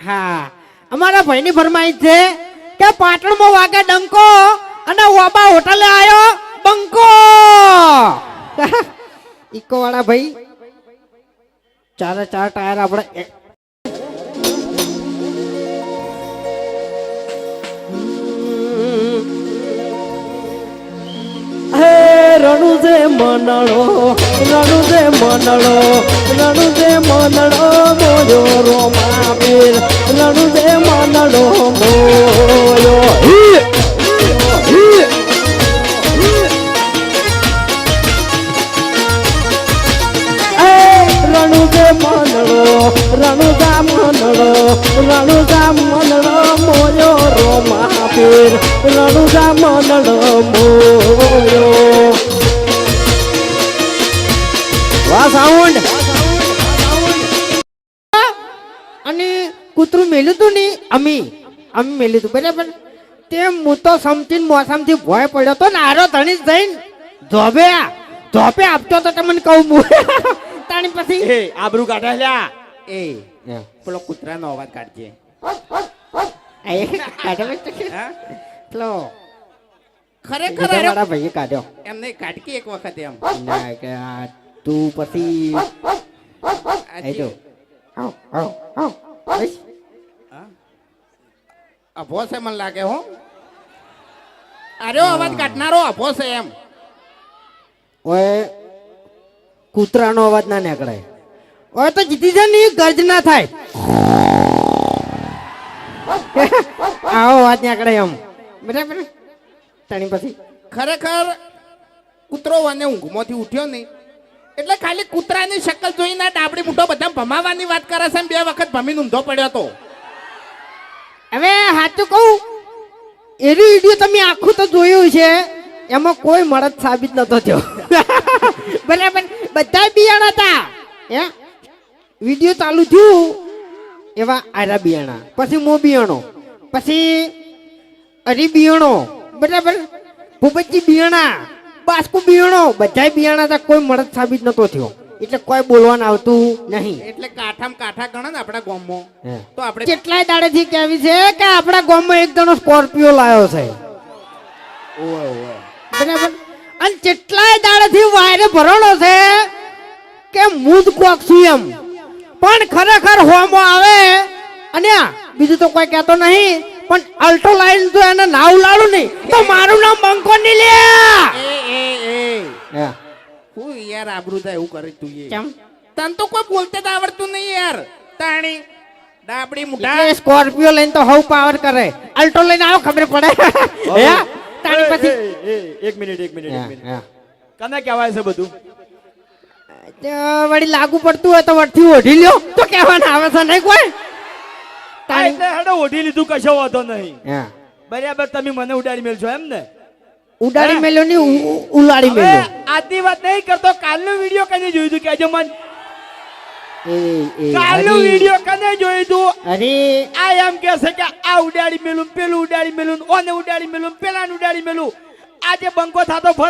વાળા ભાઈની ફરમાઈશ છે કે પાટણમાં વાગે ડંકો અને વાબા હોટલે આવ્યો બંકો ઇકો વાળા ભાઈ, ચારે ચાર ટાયર આપણે રણુ જે મનડો રણુ જે મનળો, રણુ જે મનડો મોયો રોમાવીર, રણુ જે મનડો મોયો હી! હી! એ રણુ જે મનળો, રણુ જા મનડો રણુ જા મનડો મોયો રોમા પીર રણુ જા મોયો વા સાઉન્ડ. અને કૂતરું મેલ્યું તું ને અમી. અમી મેલ્યું તું બરાબર. તેમ હું તો સમથીન મોસમથી ભય પડ્યો તો ને આરો ધણી જઈને જોબે જોબે આપતો તો તમને કહું હું. તાણી પછી એ આબરૂ કાઢે લ્યા. એ પેલો કૂતરાનો અવાજ કાઢજે. કાઢો. ખરેખર ભાઈએ કાઢ્યો. એમને કાઢકી એક વખત એમ. ના કે આ તું પછી એ આવ આવ આવ. અભો છે મને લાગે હો. અરે અવાજ કાઢનારો અભો છે એમ. ઓય કૂતરાનો અવાજ ના નીકળે. ઓય તો જીતી જાય ને ગર્જ ના થાય. આવો અવાજ નીકળે એમ બરાબર તાણી પછી. ખરેખર કૂતરો અને ઊંઘમાંથી ઉઠ્યો નહીં. એટલે ખાલી કૂતરાની શક્લ જોઈને ડાબડી મૂઠો બધા ભમાવાની વાત કરે છે બે વખત ભમીને ઊંધો પડ્યો તો. હવે સાચું કહું એવી વીડિયો તમે આખું તો જોયું છે એમાં કોઈ મળત સાબિત નતો થયો. બરાબર બધા બિયાણા હતા. હે? વીડિયો ચાલુ થયું એવા આરા બિયાણા. પછી મો બિયાણો. પછી અરી બિયાણો. બરાબર? ભૂપતજી બિયાણા. બાસ્કુ બિયાણો. બધા બિયાણા હતા કોઈ મળદ સાબિત નતો થયો. એટલે કોઈ બોલવાનું આવતું નહીં. એટલે કાઠામ કાઠા ગણે ને આપણા ગામમાં. તો આપણે કેટલાય દાડેથી કહેવી છે કે આપણા ગામમાં એક જણો સ્કોર્પિયો લાવ્યો છે. બરાબર? અને કેટલાય દાડેથી વાયરે ભરણો છે કે મૂદ કોક છું એમ પણ ખરેખર હોમો આવે? અને આ બીજું તો કોઈ કહેતો નહીં પણ અલ્ટો લાઈન તો એને નાવ લાડું નહીં. તો મારું નામ બંકો નહીં લે. એ એ એ. હું યાર આબરૂ થાય એવું કરે તું કેમ? તને તો કોઈ બોલતે જ આવડતું નહીં યાર. તાણી ડાબડી મુઢા. સ્કોર્પિયો લઈને તો હવ પાવર કરે. અલ્ટો લઈને આવો ખબર પડે. હે? તાણી પછી એક મિનિટ એક મિનિટ એક મિનિટ. કને કહેવાય છે બધું? તે વળી લાગુ પડતું હોય તો વટથી ઓઢી લ્યો. તો કહેવાના આવે છે નહીં કોઈ? એટલે હેડો ઓઢી લીધું કશો વાંધો નહીં. બરાબર તમે મને ઉડાડી મેલશો એમ ને? ઉડાડી મેલ્યો ની ઉલાડી મેલ્યો આજની વાત નહીં કરતો કાલનો વીડિયો કને જોયું તું? કેજો મન. કાલનો. વીડિયો કને જોયું તું? અરે. આ એમ કે છે કે આ ઉડાડી મેલું પેલું ઉડાડી મેલું ઓને ઉડાડી મેલું પેલાને ઉડાડી મેલું આજે બંકો થાતો ફરે